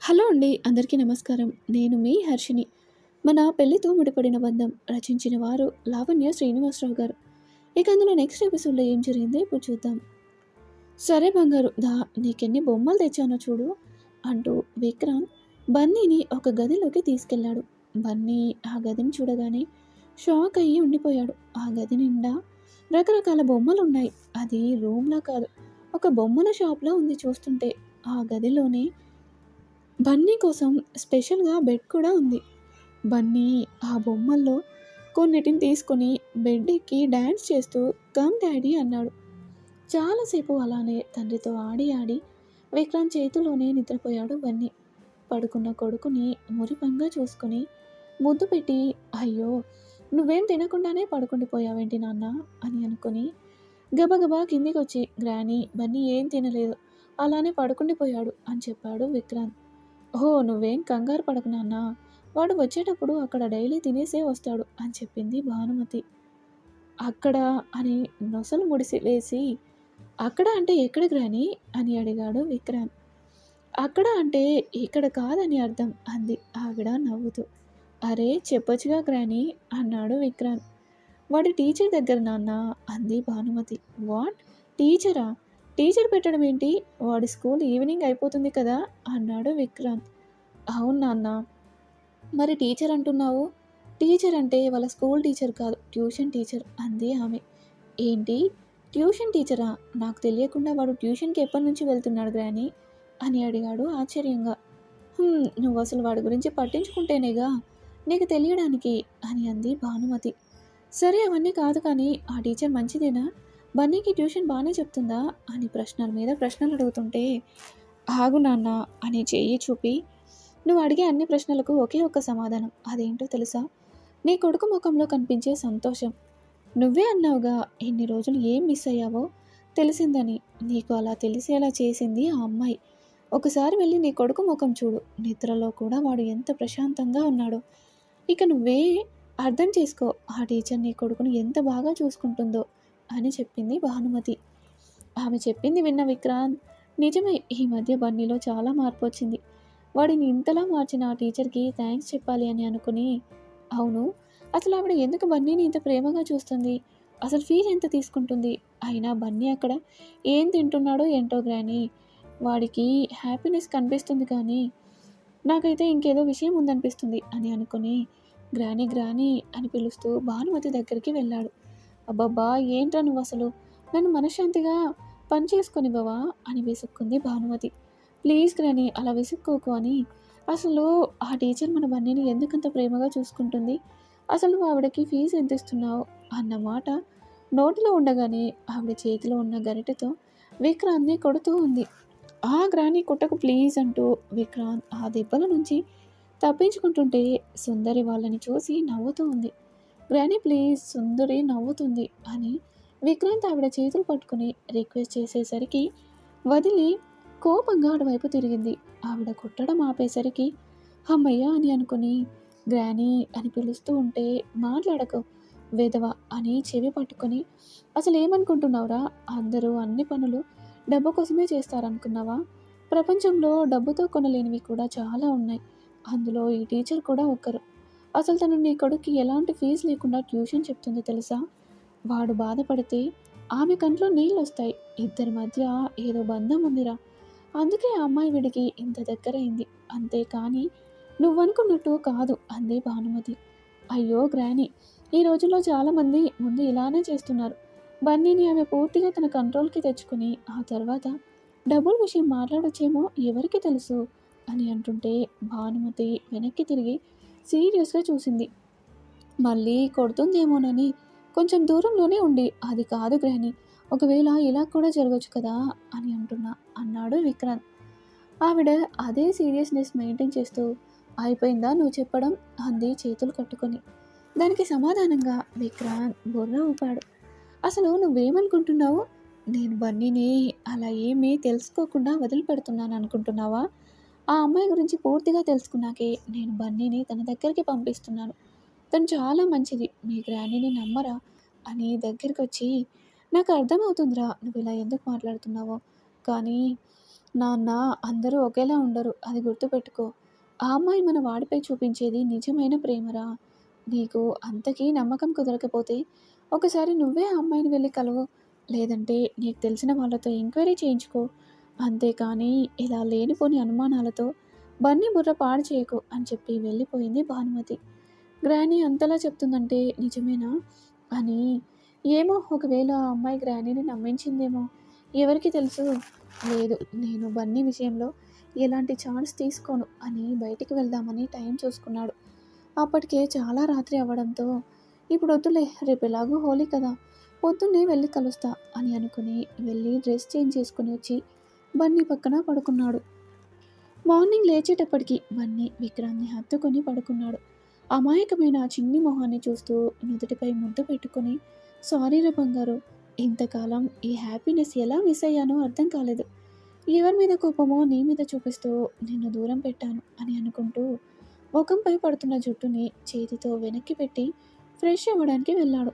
Hello అండి అందరికీ నమస్కారం. నేను మీ హర్షిని మన పెళ్ళితో ముడిపడిన బంధం రచించిన వారు లావణ్య శ్రీనివాసరావు గారు. ఇక అందులో నెక్స్ట్ ఎపిసోడ్లో ఏం జరిగిందో ఇప్పుడు చూద్దాం. సరే బంగారు దా నీకెన్ని బొమ్మలు తెచ్చానో చూడు అంటూ విక్రాంత్ బన్నీని ఒక గదిలోకి తీసుకెళ్ళాడు బన్నీ ఆ గదిని చూడగానే షాక్ అయ్యి ఉండిపోయాడు. ఆ గది నిండా రకరకాల బొమ్మలు ఉన్నాయి. అది రూమ్లా కాదు ఒక బొమ్మల షాప్లో ఉంది చూస్తుంటే. ఆ గదిలోనే బన్నీ కోసం స్పెషల్గా బెడ్ కూడా ఉంది. బన్నీ ఆ బొమ్మల్లో కొన్నిటిని తీసుకొని బెడ్ ఎక్కి డ్యాన్స్ చేస్తూ కమ్ డాడీ అన్నాడు. చాలాసేపు అలానే తండ్రితో ఆడి ఆడి విక్రాంత్ చేతిలోనే నిద్రపోయాడు బన్నీ. పడుకున్న కొడుకుని మురిపంగా చూసుకొని ముద్దు పెట్టి అయ్యో నువ్వేం తినకుండానే పడుకుండిపోయావేంటి నాన్న? అని అనుకుని గబగబా కిందికి వచ్చి గ్రానీ బన్నీ ఏం తినలేదు. అలానే పడుకుండిపోయాడు అని చెప్పాడు విక్రాంత్. ఓ నువ్వేం కంగారు పడకు నాన్న. వాడు వచ్చేటప్పుడు అక్కడ డైలీ తినేసే వస్తాడు అని చెప్పింది భానుమతి. అక్కడ అని నొసలు ముడిసి వేసి అక్కడ అంటే ఎక్కడికి గ్రాని అని అడిగాడు విక్రాంత్. అక్కడ అంటే ఇక్కడ కాదని అర్థం అంది ఆవిడ నవ్వుతూ. అరే చెప్పొచ్చుగా గ్రాని అన్నాడు విక్రాంత్. వాడి టీచర్ దగ్గర నాన్న అంది భానుమతి. వాట్? టీచరా? టీచర్ పెట్టడం ఏంటి? వాడి స్కూల్ ఈవినింగ్ అయిపోతుంది కదా అన్నాడు విక్రాంత్. అవును నాన్న. మరి టీచర్ అంటున్నావు? టీచర్ అంటే వాళ్ళ స్కూల్ టీచర్ కాదు ట్యూషన్ టీచర్ అంది ఆమె. ఏంటి? ట్యూషన్ టీచరా? నాకు తెలియకుండా వాడు ట్యూషన్కి ఎప్పటి నుంచి వెళ్తున్నాడు గ్రాని? అని అడిగాడు ఆశ్చర్యంగా. నువ్వు అసలు వాడి గురించి పట్టించుకుంటేనేగా? నీకు తెలియడానికి అని అంది భానుమతి. సరే అవన్నీ కాదు కానీ ఆ టీచర్ మంచిదేనా? బన్నీకి ట్యూషన్ బాగానే చెప్తుందా అని ప్రశ్నల మీద ప్రశ్నలు అడుగుతుంటే ఆగు నాన్న అని చెయ్యి చూపి నువ్వు అడిగే అన్ని ప్రశ్నలకు ఒకే ఒక్క సమాధానం. అదేంటో తెలుసా? నీ కొడుకు ముఖంలో కనిపించే సంతోషం. నువ్వే అన్నావుగా ఎన్ని రోజులు ఏం మిస్ అయ్యావో? తెలిసిందని. నీకు అలా తెలిసేలా చేసింది ఆ అమ్మాయి. ఒకసారి వెళ్ళి నీ కొడుకు ముఖం చూడు. నిద్రలో కూడా వాడు ఎంత ప్రశాంతంగా ఉన్నాడో. ఇక నువ్వే అర్థం చేసుకో. ఆ టీచర్ నీ కొడుకును ఎంత బాగా చూసుకుంటుందో. అని చెప్పింది భానుమతి. ఆమె చెప్పింది విన్న విక్రాంత్ నిజమే ఈ మధ్య బన్నీలో చాలా మార్పు వచ్చింది. వాడిని ఇంతలా మార్చిన ఆ టీచర్కి థ్యాంక్స్ చెప్పాలి అని అనుకుని అవును అసలు ఆవిడ ఎందుకు బన్నీని ఇంత ప్రేమగా చూస్తుంది? అసలు ఫీజు ఎంత తీసుకుంటుంది? అయినా బన్నీ అక్కడ ఏం తింటున్నాడో ఏంటో గ్రాని వాడికి హ్యాపీనెస్ కనిపిస్తుంది కానీ నాకైతే ఇంకేదో విషయం ఉందనిపిస్తుంది అని అనుకుని గ్రాని గ్రాని అని పిలుస్తూ భానుమతి దగ్గరికి వెళ్ళాడు. అబ్బబ్బా ఏంట్రా నువ్వు అసలు? నన్ను మనశ్శాంతిగా పని చేసుకొని బావా అని విసుక్కుంది భానుమతి. ప్లీజ్ గ్రాని అలా విసుక్కోకు అని. అసలు ఆ టీచర్ మన బన్నీని ఎందుకంత ప్రేమగా చూసుకుంటుంది? అసలు నువ్వు ఆవిడకి ఫీజు ఎంత ఇస్తున్నావు? అన్న మాట నోటిలో ఉండగానే ఆవిడ చేతిలో ఉన్న గరిటెతో విక్రాంత్ని కొడుతూ ఉంది. ఆ గ్రాని కొట్టకు ప్లీజ్ అంటూ విక్రాంత్ ఆ దెబ్బల నుంచి తప్పించుకుంటుంటే సుందరి వాళ్ళని చూసి నవ్వుతూ ఉంది. గ్రానీ ప్లీజ్ సుందరి నవ్వుతుంది అని విక్రాంత్ ఆవిడ చేతులు పట్టుకుని రిక్వెస్ట్ చేసేసరికి వదిలి కోపంగా అటువైపు తిరిగింది. ఆవిడ కొట్టడం ఆపేసరికి అమ్మయ్య అని అనుకుని గ్రానీ అని పిలుస్తూ ఉంటే మాట్లాడకు వెధవ అని చెవి పట్టుకొని అసలు ఏమనుకుంటున్నావురా? అందరూ అన్ని పనులు డబ్బు కోసమే చేస్తారనుకున్నావా? ప్రపంచంలో డబ్బుతో కొనలేనివి కూడా చాలా ఉన్నాయి. అందులో ఈ టీచర్ కూడా ఒకరు అసలు తను నీ కొడుక్కి ఎలాంటి ఫీజు లేకుండా ట్యూషన్ చెప్తుంది తెలుసా? వాడు బాధపడితే ఆమె కంట్లో నీళ్ళు వస్తాయి ఇద్దరి మధ్య ఏదో బంధం ఉందిరా. అందుకే ఆ అమ్మాయి వీడికి ఇంత దగ్గరైంది. అంతేకాని నువ్వనుకున్నట్టు కాదు అందే భానుమతి. అయ్యో గ్రాని ఈ రోజుల్లో చాలామంది ముందు ఇలానే చేస్తున్నారు. బన్నీని ఆమె పూర్తిగా తన కంట్రోల్కి తెచ్చుకుని ఆ తర్వాత డబ్బుల విషయం మాట్లాడొచ్చేమో ఎవరికి తెలుసు అని అంటుంటే భానుమతి వెనక్కి తిరిగి సీరియస్గా చూసింది. మళ్ళీ కొడుతుందేమోనని కొంచెం దూరంలోనే ఉండి అది కాదు గ్రహిణి ఒకవేళ ఇలా కూడా జరగచ్చు కదా అని అంటున్నా అన్నాడు విక్రాంత్. ఆవిడ అదే సీరియస్నెస్ మెయింటైన్ చేస్తూ అయిపోయిందా నువ్వు చెప్పడం అంది చేతులు కట్టుకొని. దానికి సమాధానంగా విక్రాంత్ బుర్ర ఊపాడు. అసలు నువ్వేమనుకుంటున్నావు? నేను బన్నీని అలా ఏమీ తెలుసుకోకుండా వదిలిపెడుతున్నాను అనుకుంటున్నావా ఆ అమ్మాయి గురించి పూర్తిగా తెలుసుకున్నాకే నేను బన్నీని తన దగ్గరికి పంపిస్తున్నాను. తను చాలా మంచిది. మీ గ్రాండీని నమ్మరా? అని దగ్గరికి వచ్చి నాకు అర్థమవుతుందిరా నువ్వు ఇలా ఎందుకు మాట్లాడుతున్నావో? కానీ నాన్న అందరూ ఒకేలా ఉండరు. అది గుర్తుపెట్టుకో. ఆ అమ్మాయి మన వాడిపై చూపించేది నిజమైన ప్రేమరా? నీకు అంతకీ నమ్మకం కుదరకపోతే ఒకసారి నువ్వే ఆ అమ్మాయిని వెళ్ళి కలవు. లేదంటే నీకు తెలిసిన వాళ్ళతో ఎంక్వైరీ చేయించుకో. అంతేకాని ఇలా లేనిపోని అనుమానాలతో బన్నీ బుర్ర పాడు చేయకు అని చెప్పి వెళ్ళిపోయింది భానుమతి. గ్రానీ అంతలా చెప్తుందంటే నిజమేనా? అని ఏమో ఒకవేళ ఆ అమ్మాయి గ్రానీని నమ్మించిందేమో ఎవరికి తెలుసు. లేదు నేను బన్నీ విషయంలో ఎలాంటి ఛాన్స్ తీసుకోను అని బయటికి వెళ్దామని టైం చూసుకున్నాడు. అప్పటికే చాలా రాత్రి అవ్వడంతో ఇప్పుడు వద్దులే రేపు ఎలాగో హోలీ కదా పొద్దున్నే వెళ్ళి కలుస్తా అని అనుకుని వెళ్ళి డ్రెస్ చేంజ్ చేసుకుని వచ్చి బన్నీ పక్కన పడుకున్నాడు. మార్నింగ్ లేచేటప్పటికి బన్నీ విక్రాంత్ని హత్తుకొని పడుకున్నాడు. అమాయకమైన ఆ చిన్ని మొహాన్ని చూస్తూ నుదుటిపై ముద్ద పెట్టుకొని సారీ బంగారు ఇంతకాలం ఈ హ్యాపీనెస్ ఎలా మిస్ అయ్యానో అర్థం కాలేదు. ఎవరి మీద కోపమో నీ మీద చూపిస్తూ నిన్ను దూరం పెట్టాను అని అనుకుంటూ ముఖంపై పడుతున్న జుట్టుని చేతితో వెనక్కి పెట్టి ఫ్రెష్ అవ్వడానికి వెళ్ళాడు.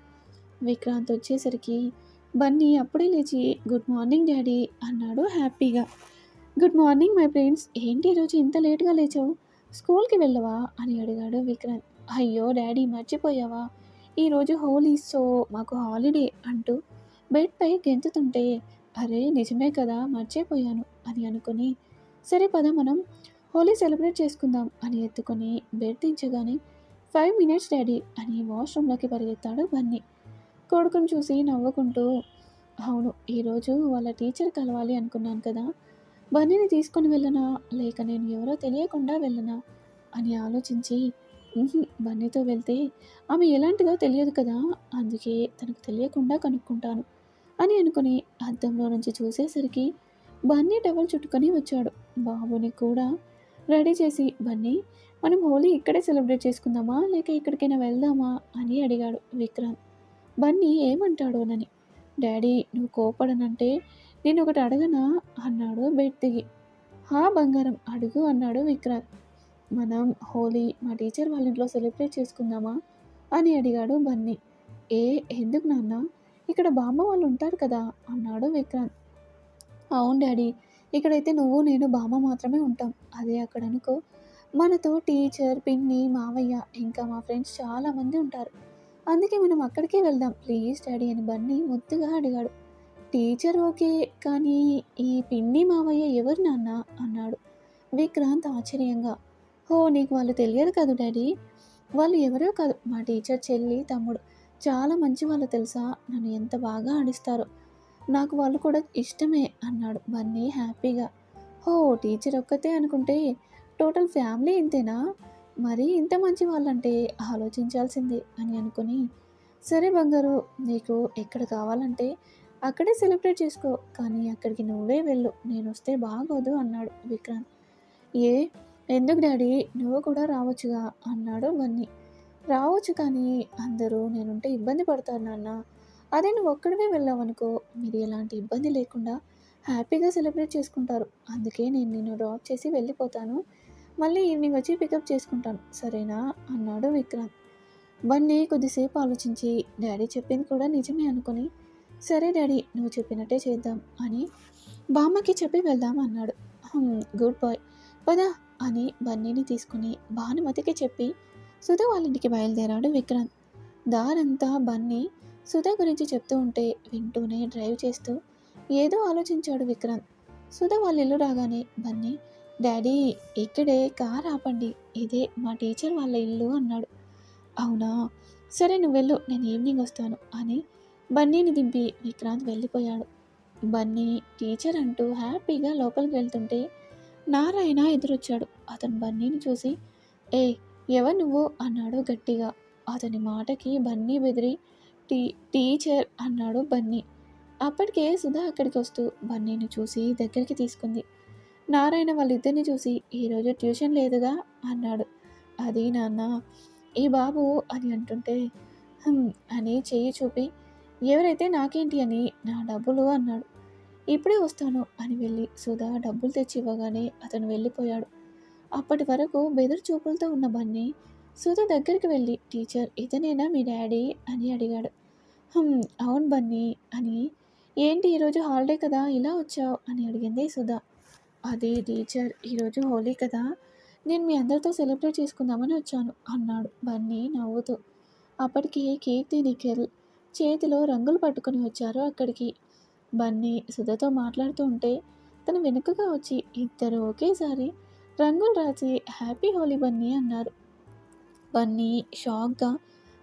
విక్రాంత్ వచ్చేసరికి బన్నీ అప్పుడే లేచి గుడ్ మార్నింగ్ డాడీ అన్నాడు హ్యాపీగా. గుడ్ మార్నింగ్ మై ఫ్రెండ్స్ ఏంటి ఈరోజు ఇంత లేట్గా లేచావు? స్కూల్కి వెళ్ళవా? అని అడిగాడు విక్రాంత్ అయ్యో డాడీ మర్చిపోయావా? ఈరోజు హోలీ సో మాకు హాలిడే అంటూ బెడ్పై గెంతుతుంటే అరే నిజమే కదా మర్చిపోయాను అని అనుకుని సరే పద మనం హోలీ సెలబ్రేట్ చేసుకుందాం అని ఎత్తుకొని బెడ్ దించగానే ఫైవ్ మినిట్స్ డాడీ అని వాష్రూమ్లోకి పరిగెత్తాడు బన్నీ. కొడుకును చూసి నవ్వుకుంటూ అవును ఈరోజు వాళ్ళ టీచర్ కలవాలి అనుకున్నాను కదా బన్నీని తీసుకొని వెళ్ళనా? లేక నేను ఎవరో తెలియకుండా వెళ్ళనా? అని ఆలోచించి బన్నీతో వెళ్తే ఆమె ఎలాంటిదో తెలియదు కదా అందుకే తనకు తెలియకుండా కనుక్కుంటాను అని అనుకుని అద్దంలో నుంచి చూసేసరికి బన్నీ టవల్ చుట్టుకొని వచ్చాడు. బాబుని కూడా రెడీ చేసి బన్నీ మనం హోలీ ఇక్కడే సెలబ్రేట్ చేసుకుందామా? లేక ఎక్కడికైనా వెళ్దామా? అని అడిగాడు విక్రాంత్ బన్నీ ఏమంటాడోనని డాడీ నువ్వు కోపడనంటే నేను ఒకటి అడగనా? అన్నాడు బెడ్ దిగి హా బంగారం అడుగు అన్నాడు విక్రాంత్. మనం హోలీ మా టీచర్ వాళ్ళ ఇంట్లో సెలబ్రేట్ చేసుకుందామా? అని అడిగాడు బన్నీ. ఏ ఎందుకు నాన్న? ఇక్కడ బామ్మ వాళ్ళు ఉంటారు కదా అన్నాడు విక్రాంత్. అవును డాడీ ఇక్కడైతే నువ్వు నేను బామ్మ మాత్రమే ఉంటాం. అదే అక్కడ అనుకో మనతో టీచర్ పిన్ని మావయ్య ఇంకా మా ఫ్రెండ్స్ చాలామంది ఉంటారు. అందుకే మనం అక్కడికే వెళ్దాం. ప్లీజ్ డాడీ అని బన్నీ ముద్దుగా అడిగాడు. టీచర్ ఓకే కానీ ఈ పిన్ని మావయ్య ఎవరు నాన్న? అన్నాడు. విక్రాంత్ ఆశ్చర్యంగా. హో నీకు వాళ్ళు తెలియదు కదా డాడీ? వాళ్ళు ఎవరో కాదు. మా టీచర్ చెల్లి తమ్ముడు. చాలా మంచి వాళ్ళు తెలుసా? నన్ను ఎంత బాగా ఆడిస్తారో. నాకు వాళ్ళు కూడా ఇష్టమే అన్నాడు బన్నీ హ్యాపీగా. హో టీచర్ ఒక్కతే అనుకుంటే టోటల్ ఫ్యామిలీ ఇంతేనా? మరి ఇంత మంచి వాళ్ళంటే ఆలోచించాల్సిందే అని అనుకుని సరే బంగారు నీకు ఎక్కడ కావాలంటే అక్కడే సెలబ్రేట్ చేసుకో కానీ అక్కడికి నువ్వే వెళ్ళు నేను వస్తే బాగోదు అన్నాడు విక్రాంత్. ఏ ఎందుకు డాడీ? నువ్వు కూడా రావచ్చుగా అన్నాడు బన్నీ. రావచ్చు కానీ అందరూ నేనుంటే ఇబ్బంది పడతారు నాన్న. అదే నువ్వు ఒక్కడివే వెళ్ళావనుకో మీరు ఎలాంటి ఇబ్బంది లేకుండా హ్యాపీగా సెలబ్రేట్ చేసుకుంటారు. అందుకే నేను నిన్ను డ్రాప్ చేసి వెళ్ళిపోతాను. మళ్ళీ ఈవినింగ్ వచ్చి పికప్ చేసుకుంటాను. సరేనా? అన్నాడు విక్రాంత్. బన్నీ కొద్దిసేపు ఆలోచించి డాడీ చెప్పింది కూడా నిజమే అనుకుని సరే డాడీ నువ్వు చెప్పినట్టే చేద్దాం అని బామ్మకి చెప్పి వెళ్దాం అన్నాడు. Good boy. పదా అని బన్నీని తీసుకుని భానుమతికి చెప్పి సుధ వాళ్ళ ఇంటికి బయలుదేరాడు విక్రాంత్. దారంతా బన్నీ సుధ గురించి చెప్తూ ఉంటే వింటూనే డ్రైవ్ చేస్తూ ఏదో ఆలోచించాడు విక్రాంత్. సుధ వాళ్ళ ఇల్లు రాగానే బన్నీ డాడీ ఇక్కడే కార్ ఆపండి. ఇదే మా టీచర్ వాళ్ళ ఇల్లు అన్నాడు. అవునా? సరే నువ్వు వెళ్ళు. నేను ఈవినింగ్ వస్తాను అని బన్నీని దింపి విక్రాంత్ వెళ్ళిపోయాడు. బన్నీ టీచర్ అంటూ హ్యాపీగా లోపలికి వెళ్తుంటే నారాయణ ఎదురొచ్చాడు. అతను బన్నీని చూసి ఏ ఎవరు నువ్వు? అన్నాడు గట్టిగా. అతని మాటకి బన్నీ బెదిరి టీ టీచర్ అన్నాడు బన్నీ. అప్పటికే సుధా అక్కడికి వస్తూ బన్నీని చూసి దగ్గరికి తీసుకుంది. నారాయణ వాళ్ళిద్దరిని చూసి ఈరోజు ట్యూషన్ లేదుగా? అన్నాడు. అది నాన్న ఈ బాబు అని అంటుంటే అని చెయ్యి చూపి ఎవరైతే నాకేంటి అని నా డబ్బులు అన్నాడు. ఇప్పుడే వస్తాను అని వెళ్ళి సుధా డబ్బులు తెచ్చి ఇవ్వగానే అతను వెళ్ళిపోయాడు. అప్పటి వరకు బెదురు చూపులతో ఉన్న బన్నీ సుధ దగ్గరికి వెళ్ళి టీచర్ ఇతనేనా మీ డాడీ? అని అడిగాడు. అవును బన్నీ అని ఏంటి ఈరోజు హాలిడే కదా ఇలా వచ్చావు? అని అడిగింది సుధా. అది టీచర్ ఈరోజు హోలీ కదా నేను మీ అందరితో సెలబ్రేట్ చేసుకుందామని వచ్చాను అన్నాడు బన్నీ నవ్వుతూ. అప్పటికి కీర్తి నిఖిల్ చేతిలో రంగులు పట్టుకొని వచ్చారు అక్కడికి. బన్నీ సుధతో మాట్లాడుతూ ఉంటే తను వెనుకగా వచ్చి ఇద్దరు ఒకేసారి రంగులు రాసి హ్యాపీ హోలీ బన్నీ అన్నారు. బన్నీ షాక్గా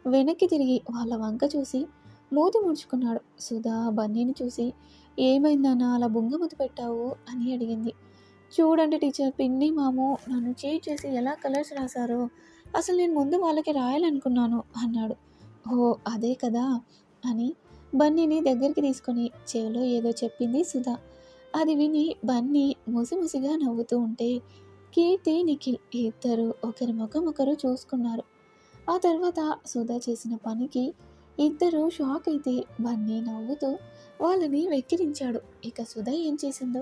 వెనక్కి తిరిగి వాళ్ళ వంక చూసి మూతి ముడుచుకున్నాడు. సుధా బన్నీని చూసి ఏమైందన్నా అలా బుంగమతి పెట్టావు? అని అడిగింది. చూడండి టీచర్ పిన్ని మాము నన్ను చేయి చేసి ఎలా కలర్స్ రాశారో. అసలు నేను ముందు వాళ్ళకి రాయాలనుకున్నాను అన్నాడు. ఓ అదే కదా అని బన్నీని దగ్గరికి తీసుకొని చెవిలో ఏదో చెప్పింది సుధా. అది విని బన్నీ ముసిముసిగా నవ్వుతూ ఉంటే కీర్తి నిఖిల్ ఇద్దరు ఒకరి ముఖం ఒకరు చూసుకున్నారు. ఆ తర్వాత సుధా చేసిన పనికి ఇద్దరు షాక్ అయితే బన్నీ నవ్వుతూ వాళ్ళని వెక్కిరించాడు. ఇక సుధా ఏం చేసిందో